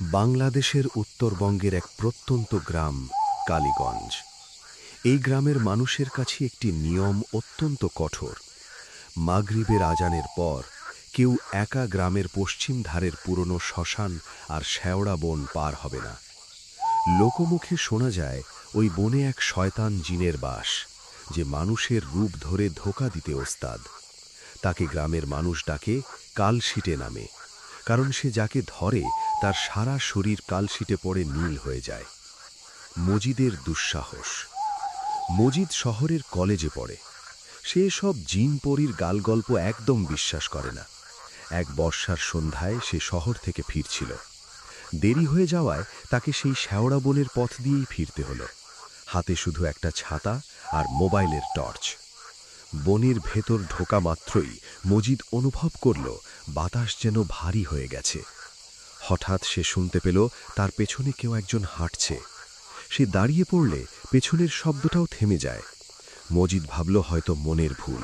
বাংলাদেশের উত্তরবঙ্গের এক প্রত্যন্ত গ্রাম, কালীগঞ্জ। এই গ্রামের মানুষের কাছে একটি নিয়ম অত্যন্ত কঠোর। মাগরিবের আজানের পর কেউ একা গ্রামের পশ্চিম ধারের পুরনো শ্মশান আর শ্যাওড়া বন পার হবে না। লোকমুখে শোনা যায় ওই বনে এক শয়তান জিনের বাস, যে মানুষের রূপ ধরে ধোকা দিতে ওস্তাদ। তাকে গ্রামের মানুষ ডাকে কালশিটে নামে, কারণ সে যাকে ধরে তার সারা শরীর কালশিটে পড়ে নীল হয়ে যায়। মজিদের দুঃসাহস। মজিদ শহরের কলেজে পড়ে। সে সব জিন পরীর গালগল্প একদম বিশ্বাস করে না। এক বর্ষার সন্ধ্যায় সে শহর থেকে ফিরছিল। দেরি হয়ে যাওয়ায় তাকে সেই শ্যাওড়া বনের পথ দিয়েই ফিরতে হলো। হাতে শুধু একটা ছাতা আর মোবাইলের টর্চ। বনের ভেতর ঢোকা মাত্রই মজিদ অনুভব করল, বাতাস যেন ভারী হয়ে গেছে। হঠাৎ সে শুনতে পেল, তার পেছনে কেউ একজন হাঁটছে। সে দাঁড়িয়ে পড়লে পেছনের শব্দটাও থেমে যায়। মজিদ ভাবল হয়তো মনের ভুল।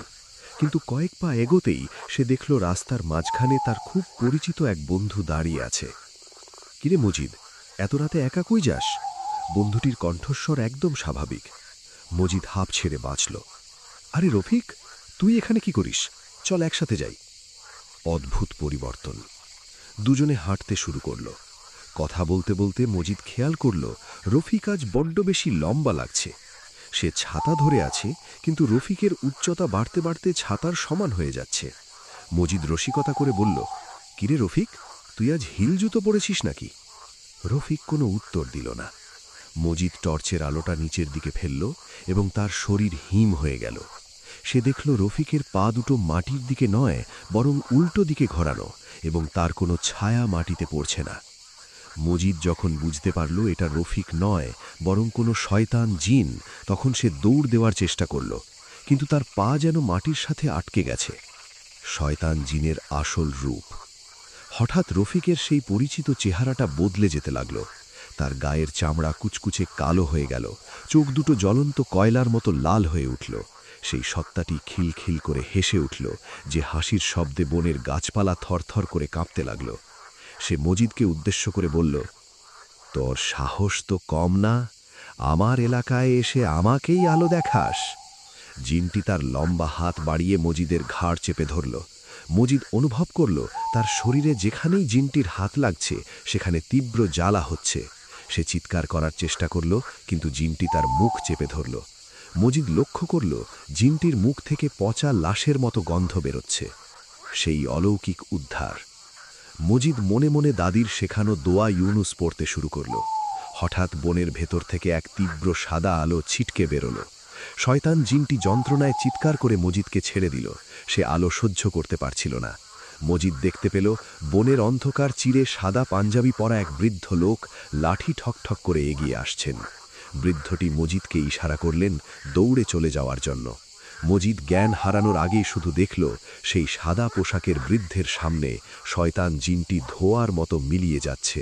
কিন্তু কয়েক পা এগোতেই সে দেখল রাস্তার মাঝখানে তার খুব পরিচিত এক বন্ধু দাঁড়িয়ে আছে। কিরে মজিদ, এত রাতে একা কই যাস? বন্ধুটির কণ্ঠস্বর একদম স্বাভাবিক। মজিদ হাঁপ ছেড়ে বাঁচল। আরে রফিক, তুই এখানে কি করিস? চল একসাথে যাই। অদ্ভুত পরিবর্তন। দুজনে হাঁটতে শুরু করল। কথা বলতে বলতে মজিদ খেয়াল করল, রফিক আজ বড্ড বেশি লম্বা লাগছে। সে ছাতা ধরে আছে, কিন্তু রফিকের উচ্চতা বাড়তে বাড়তে ছাতার সমান হয়ে যাচ্ছে। মজিদ রসিকতা করে বলল, কিরে রফিক, তুই আজ হিল জুতো পড়েছিস নাকি? রফিক কোনো উত্তর দিল না। মজিদ টর্চের আলোটা নিচের দিকে ফেলল এবং তার শরীর হিম হয়ে গেল। সে দেখল রফিকের পা দুটো মাটির দিকে নয়, বরং উল্টো দিকে ঘোরানো, এবং তার কোনো ছায়া মাটিতে পড়ছে না। মজিদ যখন বুঝতে পারল এটা রফিক নয়, বরং কোনো শয়তান জিন, তখন সে দৌড় দেওয়ার চেষ্টা করল, কিন্তু তার পা যেন মাটির সাথে আটকে গেছে। শয়তান জিনের আসল রূপ। হঠাৎ রফিকের সেই পরিচিত চেহারাটা বদলে যেতে লাগল। তার গায়ের চামড়া কুচকুচে কালো হয়ে গেল, চোখ দুটো জ্বলন্ত কয়লার মতো লাল হয়ে উঠল। সেই সত্তাটি খিলখিল করে হেসে উঠল, যে হাসির শব্দে বনের গাছপালা থরথর করে কাঁপতে লাগল। সে মজিদকে উদ্দেশ্য করে বলল, তোর সাহস তো কম না, আমার এলাকায় এসে আমাকেই আলো দেখাস। জিনটি তার লম্বা হাত বাড়িয়ে মজিদের ঘাড় চেপে ধরল। মজিদ অনুভব করল, তার শরীরে যেখানেই জিনটির হাত লাগছে, সেখানে তীব্র জ্বালা হচ্ছে। সে চিৎকার করার চেষ্টা করল, কিন্তু জিনটি তার মুখ চেপে ধরল। মজিদ লক্ষ্য করল জিনটির মুখ থেকে পচা লাশের মতো গন্ধ বেরোচ্ছে। সেই অলৌকিক উদ্ধার। মজিদ মনে মনে দাদির শেখানো দোয়া ইউনুস পড়তে শুরু করল। হঠাৎ বনের ভেতর থেকে এক তীব্র সাদা আলো ছিটকে বেরোল। শয়তান জিনটি যন্ত্রণায় চিৎকার করে মজিদকে ছেড়ে দিল। সে আলো সহ্য করতে পারছিল না। মজিদ দেখতে পেল বনের অন্ধকার চিরে সাদা পাঞ্জাবি পরা এক বৃদ্ধ লোক লাঠি ঠকঠক করে এগিয়ে আসছেন। বৃদ্ধটি মজিদকে ইশারা করলেন দৌড়ে চলে যাওয়ার জন্য। মজিদ জ্ঞান হারানোর আগেই শুধু দেখল, সেই সাদা পোশাকের বৃদ্ধের সামনে শয়তান জিনটি ধোয়ার মতো মিলিয়ে যাচ্ছে।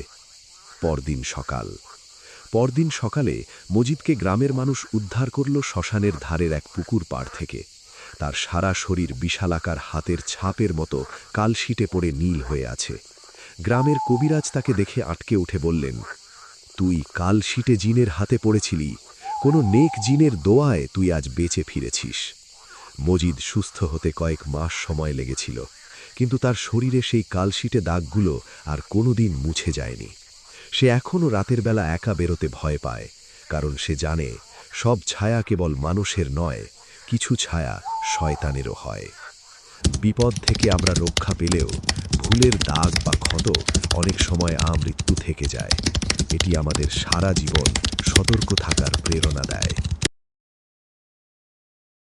পরদিন সকাল। পরদিন সকালে মজিদকে গ্রামের মানুষ উদ্ধার করল শ্মশানের ধারের এক পুকুর পাড় থেকে। তার সারা শরীর বিশালাকার হাতের ছাপের মতো কালশিটে পড়ে নীল হয়ে আছে। গ্রামের কবিরাজ তাকে দেখে আটকে উঠে বললেন তুই কালশিটে জিনের হাতে পড়েছিলি, কোনো নেক জিনের দোয়ায় তুই আজ বেঁচে ফিরেছিস। মজিদ সুস্থ হতে কয়েক মাস সময় লেগেছিল, কিন্তু তার শরীরে সেই কালশিটে দাগগুলো আর কোনোদিন মুছে যায়নি। সে এখনও রাতের বেলা একা বেরোতে ভয় পায়, কারণ সে জানে সব ছায়া কেবল মানুষের নয়, কিছু ছায়া শয়তানেরও হয়। বিপদ থেকে আমরা রক্ষা পেলেও ভুলের দাগ বা ক্ষত অনেক সময় আমৃত্যু থেকে যায়। এটি আমাদের সারা জীবন সতর্ক থাকার প্রেরণা দেয়।